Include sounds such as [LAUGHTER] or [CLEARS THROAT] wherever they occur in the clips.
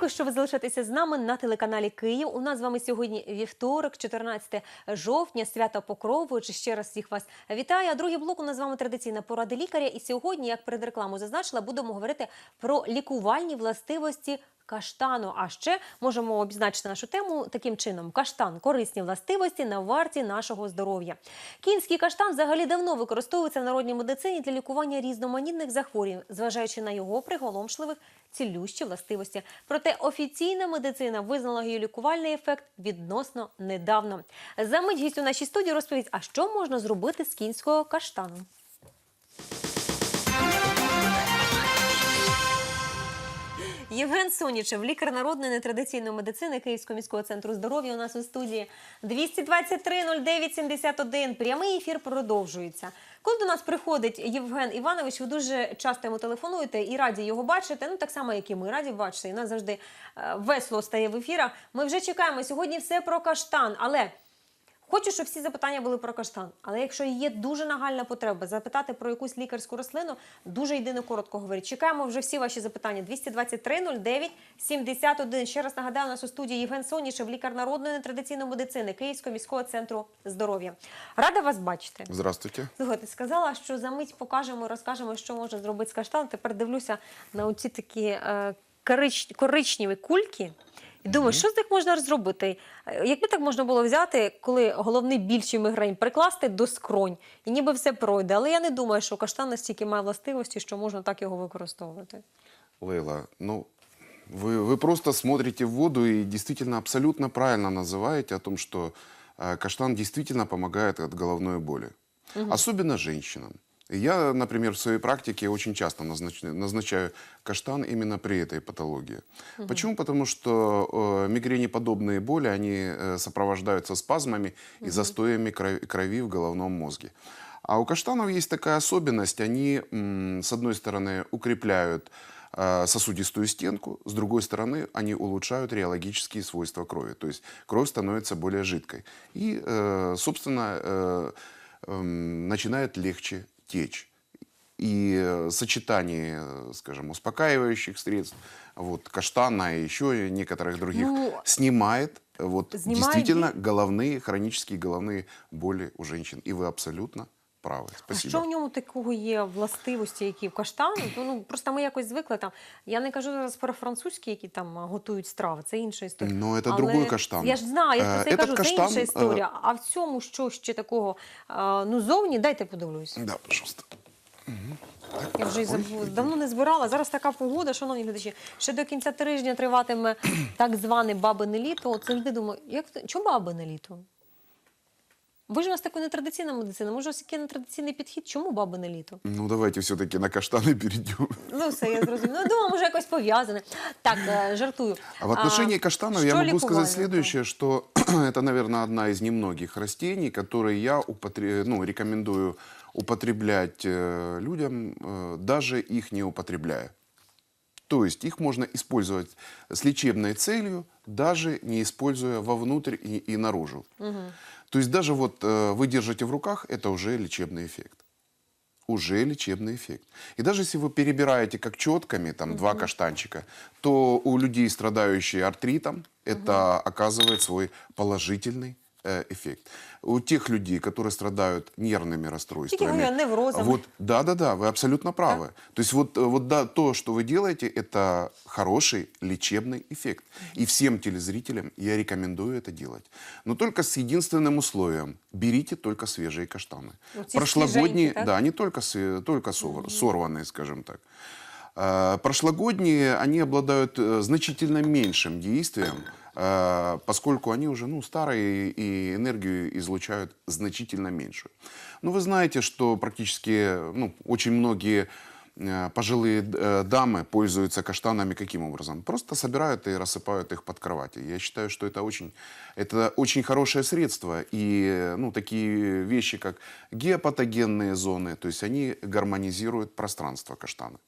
Дякую, що ви залишаєтеся з нами на телеканалі Київ. У нас з вами сьогодні вівторок, 14 жовтня, свято Покрову. Ще раз всіх вас вітаю. А другий блок у нас з вами традиційна поради лікаря. І сьогодні, як перед рекламою зазначила, будемо говорити про лікувальні властивості. Каштану, а ще можемо обізначити нашу тему таким чином: каштан корисні властивості на варті нашого здоров'я. Кінський каштан взагалі давно використовується в народній медицині для лікування різноманітних захворювань, зважаючи на його приголомшливих цілющі властивості. Проте офіційна медицина визнала її лікувальний ефект відносно недавно. За мить гість у нашій студії розповість, а що можна зробити з кінського каштану. Євген Сонічев, лікар народної нетрадиційної медицини Київського міського центру здоров'я. У нас у студії 223 09 71. Прямий ефір продовжується. Коли до нас приходить Євген Іванович, ви дуже часто йому телефонуєте і раді його бачити. Ну так само, як і ми раді бачити. І нас завжди е, весело стає в ефірах. Ми вже чекаємо сьогодні все про каштан, але. Хочу, щоб всі запитання були про каштан. Але якщо є дуже нагальна потреба запитати про якусь лікарську рослину, дуже єдино коротко говорить. Чекаємо вже всі ваші запитання. 223 09 71. Ще раз нагадаю, у нас у студії Євген Сонішев, лікар народної нетрадиційної медицини Київського міського центру здоров'я. Рада вас бачити. Здравствуйте. Слухайте, сказала, що за мить покажемо, і розкажемо, що можна зробити з каштаном. Тепер дивлюся на оці такі е, корич, коричневі кульки. І думаю, що з них можна зробити? Е, Якби так можна було взяти, коли головний біль чи мігрень прикласти до скронь, і ніби все пройде. Але я не думаю, що каштан настільки має властивості, що можна так його використовувати. Лейла, ну, вы, вы просто смотрите в воду и действительно абсолютно правильно называете о том, что э, каштан действительно помогает от головной боли. Особенно женщинам. Я, например, в своей практике очень часто назнач- назначаю каштан именно при этой патологии. Почему? Потому что э, мигренеподобные боли, они э, сопровождаются спазмами и застоями крови, крови в головном мозге. А у каштанов есть такая особенность, они, м, с одной стороны, укрепляют э, сосудистую стенку, с другой стороны, они улучшают реологические свойства крови, то есть кровь становится более жидкой. И, э, собственно, эм, начинает легче течь. И э, сочетание, э, скажем, успокаивающих средств, вот, каштана и еще некоторых других, Ну, снимает вот, снимает действительно головные, хронические головные боли у женщин. И вы абсолютно правы. А що в ньому такого є властивості, які в каштану? Ну, ну просто ми якось звикли там. Я не кажу зараз про французькі, які там готують страви, це інша історія. Ну, це Але другой каштан. Я ж знаю, я Е, просто і кажу, каштан, це інша е, історія. А в цьому що ще такого? Ну, зовні, дайте подивлюсь. Да, пожалуйста. Я вже забула. Давно не збирала. Зараз така погода, шановні глядачі. Ще до кінця тижня триватиме так зване бабине літо. От завжди думаю, як чому бабине літо? Ви ж у нас така нетрадиційна медицина. Може, у вас який нетрадиційний підхід? Чому бабине літо? Ну, давайте все-таки на каштаны перейдем. Ну, все, я зрозуміла. Ну, думаю, може якось пов'язане. Так, е, жартую. А в отношении каштанов я що могу лікувальне? сказать следующее, что [CLEARS THROAT] это, наверное, одна из немногих растений, которые я употре- ну, рекомендую употреблять э, людям, э, даже их не употребляя. То есть их можно использовать с лечебной целью, даже не используя вовнутрь и, и наружу. То есть даже вот э, вы держите в руках, это уже лечебный эффект. Уже лечебный эффект. И даже если вы перебираете как четками, там два каштанчика, то у людей, страдающих артритом, это оказывает свой положительный эффект. У тех людей, которые страдают нервными расстройствами, говорю, неврозом. вот, да, да, да, вы абсолютно правы. То есть вот, э, вот да, то, что вы делаете, это хороший лечебный эффект. И всем телезрителям я рекомендую это делать. Но только с единственным условием. Берите только свежие каштаны. Вот Прошлогодние, свеженькие, так? да, не только, только сор- сорванные, скажем так. Э, Прошлогодние, они обладают э, значительно меньшим действием, э, поскольку они уже ну, старые и энергию излучают значительно меньшую. Но вы знаете, что практически ну, очень многие э, пожилые э, дамы пользуются каштанами каким образом? Просто собирают и рассыпают их под кровати. Я считаю, что это очень, это очень хорошее средство. И э, ну, такие вещи, как геопатогенные зоны, то есть они гармонизируют пространство каштана.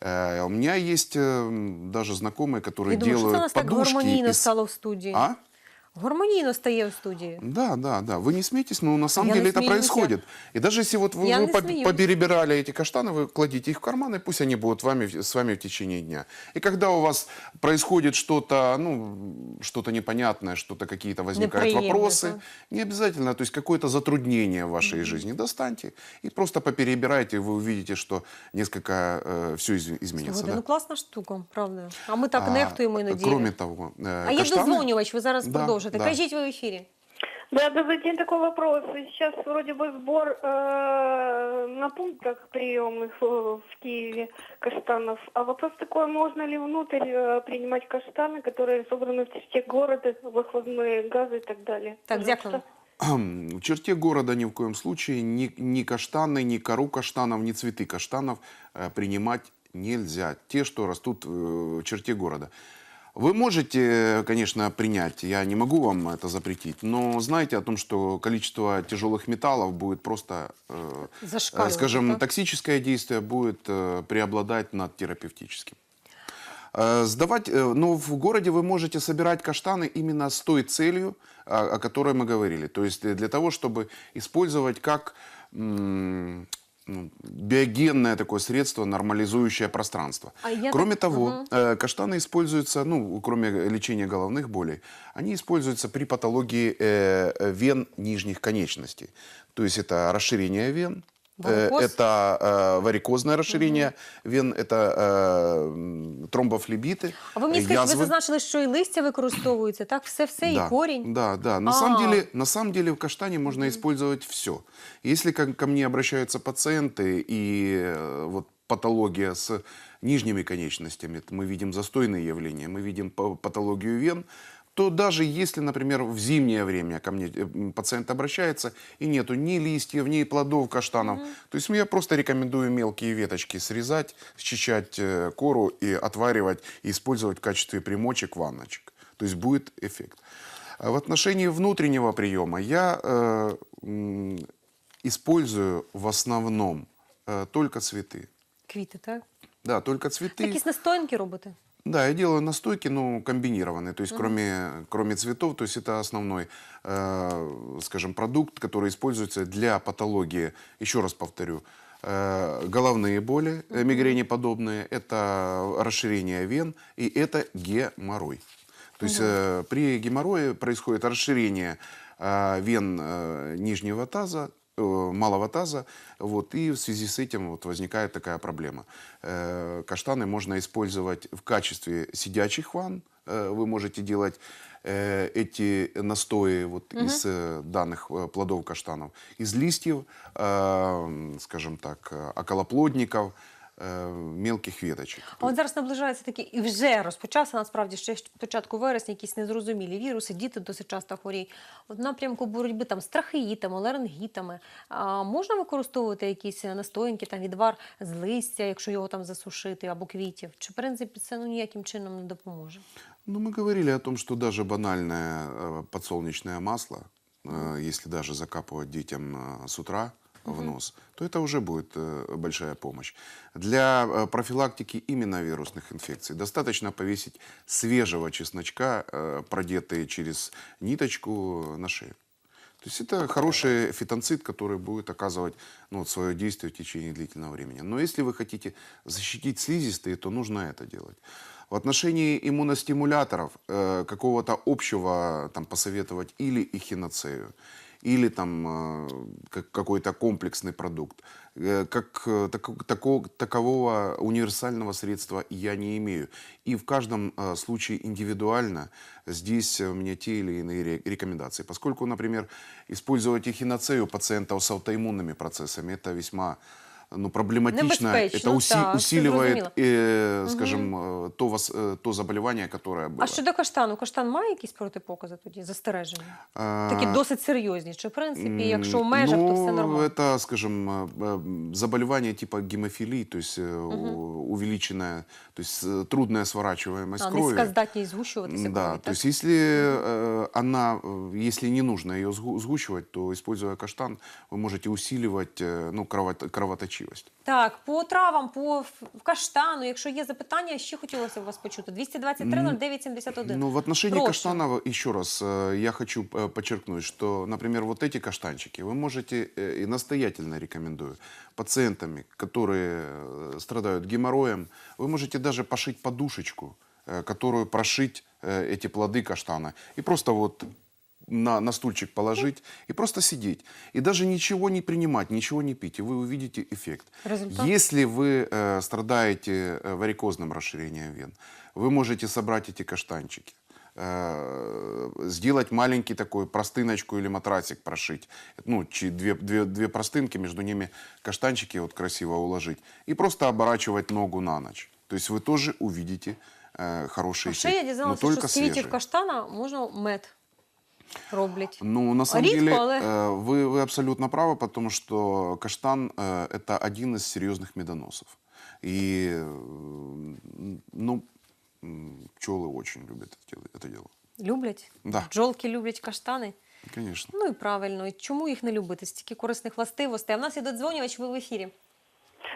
Э, У меня есть э, м, даже знакомые, которые Я думаю, що це у делают нас так подушки гармонійно из... стало в студії. А? Гармонійно стає у студії. Да, да, да. Вы не смейтесь, но на самом Я деле не это смеюсь, происходит. И даже если вот вы, Я вы не по- смеюсь. поперебирали эти каштаны, вы кладите их в карман, и пусть они будут вами, с вами в течение дня. И когда у вас происходит что-то, ну, что-то непонятное, что-то какие-то возникают Неприемлемо, вопросы, да. не обязательно, то есть какое-то затруднение в вашей жизни, достаньте и просто поперебирайте, и вы увидите, что несколько все изменится. Слухайте, да. ну класна штука, правда. А ми так А, нехтуємо іноді. Кроме того, э, А є каштаны- дозвонювач, ви зараз Да, продовжите. да. Кажіть ви в ефірі. Да, добрый день, такой вопрос. Сейчас вроде бы сбор э, на пунктах приемных э, в Киеве каштанов. А вопрос такой, можно ли внутрь э, принимать каштаны, которые собраны в черте города, выхлопные газы и так далее? Так, Пожалуйста. дякую. В черте города ни в коем случае ни, ни каштаны, ни кору каштанов, ни цветы каштанов э, принимать нельзя. Те, что растут э, в черте города. Вы можете, конечно, принять, я не могу вам это запретить, но знайте о том, что количество тяжелых металлов будет просто, э, скажем, да? токсическое действие будет э, преобладать над терапевтическим. Э, Сдавать, э, но в городе вы можете собирать каштаны именно с той целью, о о которой мы говорили. То есть для того, чтобы использовать как биогенное такое средство, нормализующее пространство. А кроме так- того, э, каштаны используются, ну, кроме лечения головных болей, они используются при патологии э, вен нижних конечностей. То есть это расширение вен, Варикоз? это э, варикозное расширение вен, это э, м, тромбофлебиты, А ви мені скажіть, ви язвы. зазначили, що і листя використовується, так? Все, все, і Да, корінь. Да, да. На, А. самом деле, на самом деле в каштане можно использовать все. Если ко, ко мне обращаются пациенты и э, вот патология с нижними конечностями, то мы видим застойные явления, мы видим па- патологию вен, то даже если, например, в зимнее время ко мне э, пациент обращается и нету ни листьев, ни плодов каштанов, то есть я просто рекомендую мелкие веточки срезать, счищать э, кору и отваривать и использовать в качестве примочек, ванночек. То есть будет эффект. А В отношении внутреннего приема я э, использую в основном э, только цветы. Квіти, так? Да, только цветы. Якісь настоянки робите? Да, я делаю настойки, но комбинированные, то есть кроме, кроме цветов, то есть это основной, э, скажем, продукт, который используется для патологии, еще раз повторю, э, головные боли, э, мигрени подобные, это расширение вен и это геморрой. То есть э, при геморрое происходит расширение э, вен э, нижнего таза, малого таза, вот, и в связи с этим вот возникает такая проблема. Э, Каштаны можно использовать в качестве сидячих ванн, Э, вы можете делать э, эти настои вот из э, данных э, плодов каштанов, из листьев, э, скажем так, э, околоплодников, э, мелких веточек. А от зараз наближається такий, і вже розпочався насправді ще з початку вересня якісь незрозумілі віруси, діти досить часто хворіють. От в напрямку боротьби там з трахеїтами, ларингітами. А можна використовувати якісь настоянки, там відвар з листя, якщо його там засушити, або квітів? Чи в принципі це ну ніяким чином не допоможе? Ну, мы говорили о том, что даже банальное э, подсолнечное масло, э, если даже закапывать детям э, с утра в нос, то это уже будет э, большая помощь. Для э, профилактики именно вирусных инфекций достаточно повесить свежего чесночка, э, продетый через ниточку на шею. То есть это хороший фитонцид, который будет оказывать ну, свое действие в течение длительного времени. Но если вы хотите защитить слизистые, то нужно это делать. В отношении иммуностимуляторов э, какого-то общего там, посоветовать или эхиноцею, или там э, как- какой-то комплексный продукт. Э, Как э, тако- тако- такового универсального средства я не имею. И в каждом э, случае индивидуально здесь э, у меня те или иные ре- рекомендации. Поскольку, например, использовать эхиноцею у пациентов с аутоиммунными процессами, это весьма ну, проблематично. Небезпечно, Это уси- так, це усиливает, зрозуміло. э, скажем, э, то, вос- э, то заболевание, которое было. А щодо каштану, каштан має якісь протипокази тоді, застереження? А, Такі досить серйозні. Чи в принципі, М, якщо в межах, то все ну, нормально? Это, скажем, э, э, заболевание типа гемофилии, то есть э, у- увеличенная, то есть э, трудная сворачиваемость А, крови. низька здатність згущуватися. Да, крові, то так? есть если э, она, э, если не нужно ее сгу- сгущивать, то используя каштан, вы можете усиливать э, ну, кровото- кровоточение кровоточивость. Так, по травам, по каштану, якщо є запитання, ще хотілося б вас почути. 223 09 71. Ну, в отношении Прошу. каштанов, еще раз, э, я хочу э, подчеркнуть, что, например, вот эти каштанчики вы можете, э, и настоятельно рекомендую, пациентами, которые страдают геморроем, вы можете даже пошить подушечку, которую прошить эти плоды каштана, и просто вот на, на стульчик положить и просто сидеть. И даже ничего не принимать, ничего не пить, и вы увидите эффект. Результат? Если вы э, страдаете э, варикозным расширением вен, вы можете собрать эти каштанчики, э, сделать маленький такой простыночку или матрасик прошить, ну, чи- две, две, две простынки, между ними каштанчики вот красиво уложить, и просто оборачивать ногу на ночь. То есть вы тоже увидите э, хороший А ще эффект, я но дізналася, только що з квітів свежий. каштана можна мед роблять. Ну, на самом Рідко, деле, але- э, вы, вы абсолютно правы, потому что каштан э, это один из серьезных медоносов. И, э, ну, м, пчелы очень любят это дело. Это дело. Люблять? Да. Бджолки люблять каштани. Конечно. Ну і правильно. І Чому їх не любити? Стільки корисних властивостей. А в нас є додзвонювач, ви в ефірі.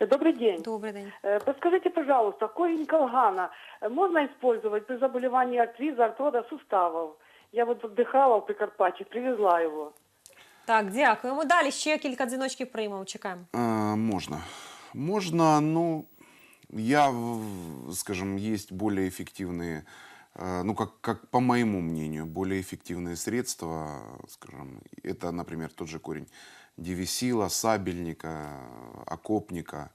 Добрый день. Добрий день. Э, Подскажите, пожалуйста, корень колгана э, можно использовать при заболевании артриза, артрода суставов? Я вот отдыхала в Прикарпатье, привезла его. Так, дякуємо. Далі ще кілька дзвіночків приймемо. Чекаємо. Э, можно. Можно, но я, в- скажем, есть более эффективные, э, ну, как, как по моему мнению, более эффективные средства, скажем, это, например, тот же корень девисила, сабельника, окопника.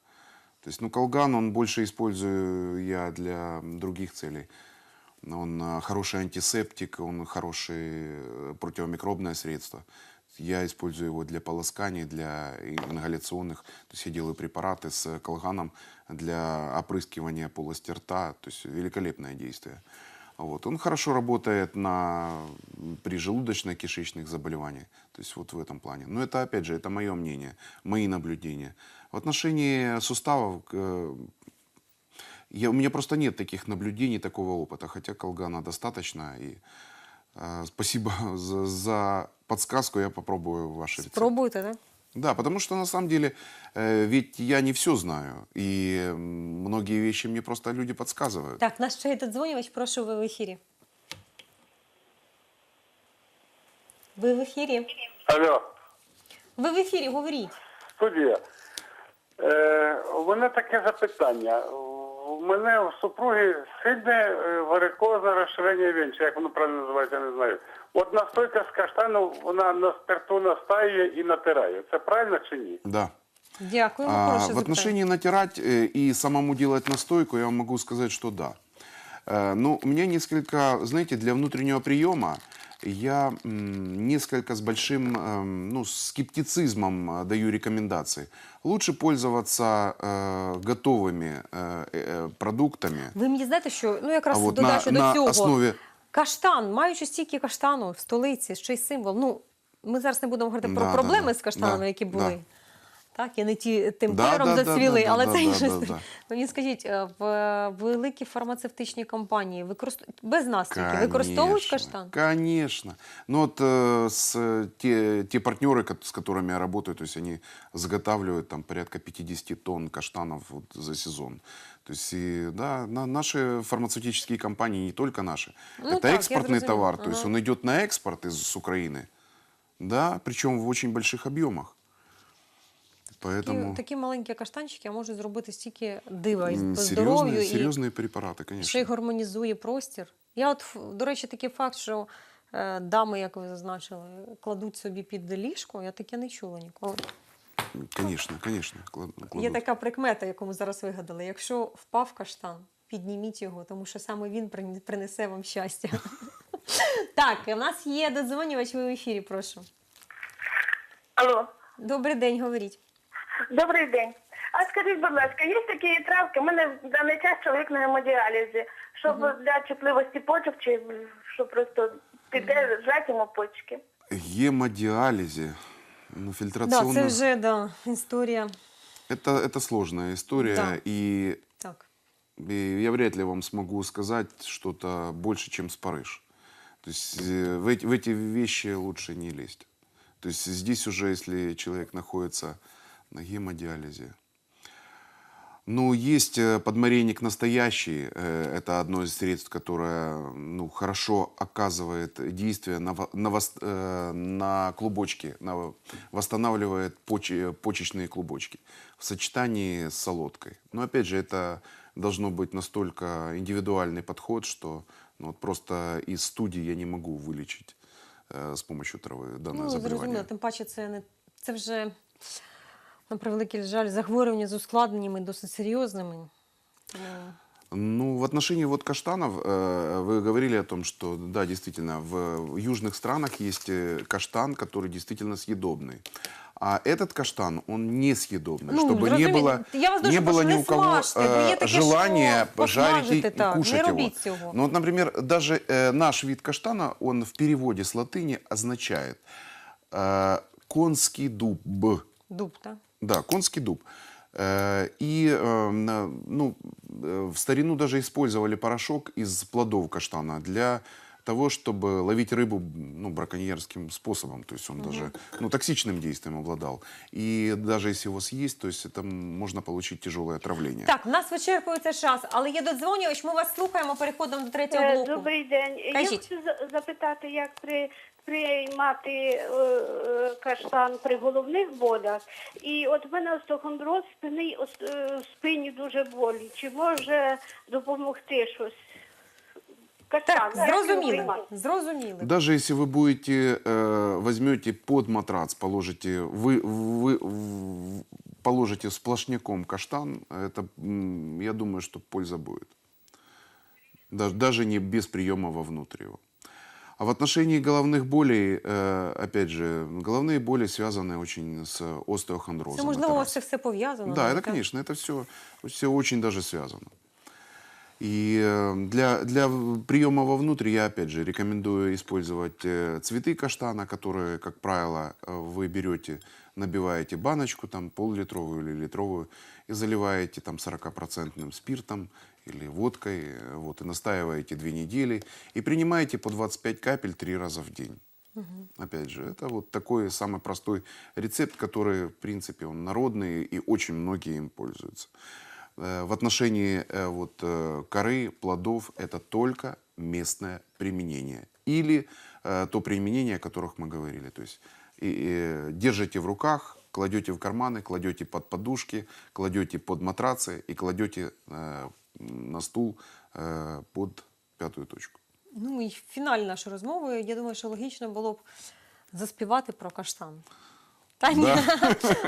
То есть, ну, колган, он больше использую я для других целей. Он э, хороший антисептик, он хорошее э, противомикробное средство. Я использую его для полосканий, для ингаляционных. То есть я делаю препараты с колганом для опрыскивания полости рта. То есть великолепное действие. Вот. Он хорошо работает на, при желудочно-кишечных заболеваниях. То есть вот в этом плане. Но это, опять же, это мое мнение, мои наблюдения. В отношении суставов э, я, у меня просто нет таких наблюдений, такого опыта, хотя колгана достаточно. И э, спасибо [LAUGHS] за, за подсказку, я попробую ваши рецепты. Спробуйте, так? Да, потому что на самом деле э, ведь я не все знаю, и м, многие вещи мне просто люди подсказывают. Так, наш ще є додзвонювач, прошу, ви в ефірі. Ви в ефірі. Алло, Ви в ефірі, говоріть. студія. Е, у мене таке запитання. У мене у супруги сильне е, варикозне розширення вен, чи як воно правильно називається, я не знаю. От настойка з каштану, вона на спирту настаює і натирає. Це правильно чи ні? Да. Дякуємо, А, прошу в запитання. отношении натирать э, и самому делать настойку, я вам могу сказать, что да. Э, Но у меня несколько, знаете, для внутреннего приема я м, несколько с большим эм, ну, скептицизмом э, даю рекомендации. Лучше пользоваться э, готовыми э, э, продуктами. Ви мені знаєте, що ну якраз А от додачу на- до на цього. основі- Каштан, маючи стільки каштану в столиці, ще й символ. Ну, ми зараз не будемо говорити Да, про да, проблеми да. з каштанами, Да, які да. були. Так, і не ті тим Да, кольором да, да, зацвіли, да, але да, це да, інше. да, да. Мені скажіть, е, в е, великі фармацевтичні компанії використ... без нас тільки використовують Конечно, каштан? Конечно. Ну вот э, с, э, те, те партнеры, ко- с которыми я работаю, то есть они заготавливают там порядка 50 тонн каштанов вот за сезон. То есть, и, да, на, наши фармацевтические компании, не только наши, Ну это так, я экспортный зрозуміла. товар, то есть Ага. он идет на экспорт из с Украины, да, причем в очень больших объемах. Поэтому Такі, такі маленькі каштанчики можуть зробити стільки дива і м, по серьезные, здоров'ю, і серьезные препараты, ще й конечно. гармонізує простір. Я от, ф- до речі, такий факт, що е, дами, як ви зазначили, кладуть собі під ліжко, я таке не чула ніколи. Конечно, конечно. клад- Є кладут. така прикмета, яку ми зараз вигадали. Якщо впав каштан, підніміть його, тому що саме він прин- принесе вам щастя. [LAUGHS] Так, у нас є додзвонювач, ви в ефірі, прошу. Алло, Добрий день, говоріть. добрий день. А скажіть, будь ласка, є такі травки? У мене в даний час чоловік на гемодіалізі, щоб для чутливості почок, чи щоб просто піде зжать йому почки? Гемодиализе, ну, Да, фильтрационно... це вже да, історія. Это, это сложная история, Да. и, Так. и я вряд ли вам смогу сказать что-то больше, чем спарыш. То есть э, в эти, в эти вещи лучше не лезть. То есть здесь уже, если человек находится на гемодиализе, Ну, есть э, подмарейник настоящий. э, Это одно из средств, которое ну, хорошо оказывает действие на, на, вос- э, на клубочки, на, восстанавливает поче- почечные клубочки в сочетании с солодкой. Но опять же, это должно быть настолько индивидуальный подход, что ну, вот просто из студии я не могу вылечить э, с помощью травы данное Ну, заболевание. зрозуміло, тим паче це не це вже на превеликий жаль захворювання з ускладненнями досить серйозними. Тому Ну, в отношении вот каштанов, э, вы говорили о том, что, да, действительно, в южных странах есть э, каштан, который действительно съедобный. А этот каштан, он не съедобный, Ну, чтобы не зрозуміло. было, Я вас дуже не было прошу, ни не у кого смажте, бо є э, таке, желания що жарить и, посмажити и так, не кушать его. робіть цього. Ну, вот, например, даже э, наш вид каштана, он в переводе с латыни означает э, конский дуб. дуб, так? Да, конский дуб. Э, И э, ну, э, в старину даже использовали порошок из плодов каштана для того, чтобы ловить рыбу ну, браконьерским способом. То есть он даже ну, токсичным действием обладал. И даже если его съесть, то есть это можно получить тяжелое отравление. Так, в нас вичерпується час, але є додзвонювач, ми вас слухаємо, переходимо до третього Е, блоку. Добрий день. Я Кажіть. хочу за- запитати, як при, приймати е, е, каштан при головних болях. І от в мене остеохондроз спини, ос- е, в спині дуже болі. Чи може допомогти щось? Так, зрозуміли. Зрозуміли. Даже если вы будете, э, возьмете под матрац, положите, вы, вы в- положите сплошняком каштан, это, м, я думаю, что польза будет. Даже, даже не без приема вовнутрь его. А в отношении головных болей, э, опять же, головные боли связаны очень с остеохондрозом. Це Это можливо, раз. ось це все пов'язано. Да, это, так? конечно, это все, все очень даже связано. И э, для, для приема вовнутрь я, опять же, рекомендую использовать э, цветы каштана, которые, как правило, э, вы берете, набиваете баночку, там, пол-литровую или литровую, и заливаете там 40% спиртом или водкой, э, вот, и настаиваете две недели, и принимаете по 25 капель три раза в день. Опять же, это вот такой самый простой рецепт, который, в принципе, он народный, и очень многие им пользуются. Э, В отношении э, вот, э, коры, плодов, это только местное применение. Или э, то применение, о которых мы говорили. То есть и, и держите в руках, кладете в карманы, кладете под подушки, кладете под матрацы и кладете э, на стул э, под пятую точку. Ну і фіналь нашої розмови. Я думаю, що логічно було б заспівати про каштан. Та ні. [LAUGHS]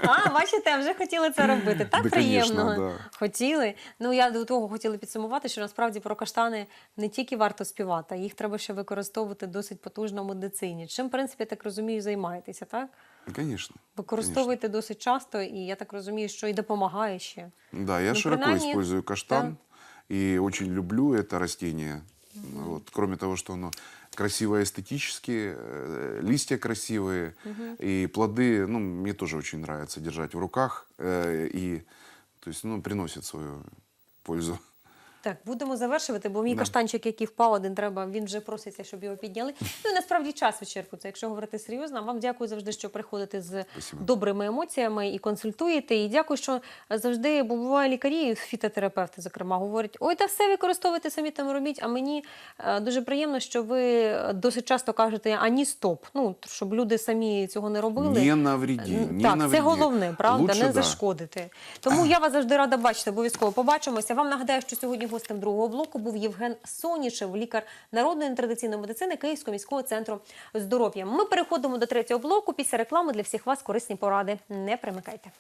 А, бачите, вже хотіли це робити. Так Да, приємно. конечно, да. Хотіли. Ну я до того хотіла підсумувати, що насправді про каштани не тільки варто співати, а їх треба ще використовувати досить потужно в медицині. Чим, в принципі, я так розумію, займаєтеся, так? Конечно. Використовуєте досить часто, і я так розумію, що і допомагає ще. Да, я Ну, широко использую каштан и очень люблю это растение. Вот, кроме того, что оно красивое эстетически, э, листья красивые, и плоды, ну, мне тоже очень нравится держать в руках, э, и, то есть, ну, приносит свою пользу. Так, будемо завершувати, бо мій Да. каштанчик, який впав, один треба, він вже проситься, щоб його підняли. Ну і насправді час вичерпується. Якщо говорити серйозно, вам дякую завжди, що приходите з Спасибо. добрими емоціями і консультуєте. І дякую, що завжди, бо буває лікарі, фітотерапевти, зокрема, говорять: ой, та все використовуйте самі там робіть. А мені е, дуже приємно, що ви досить часто кажете ані стоп. Ну щоб люди самі цього не робили. Не навреди, не так, навреди. це головне, правда, Лучше, не да. зашкодити. Тому я вас завжди рада бачити. Обов'язково побачимося. Вам нагадаю, що сьогодні гостем другого блоку був Євген Сонічев, лікар народної традиційної медицини Київського міського центру здоров'я. Ми переходимо до третього блоку. Після реклами для всіх вас корисні поради. Не примикайте.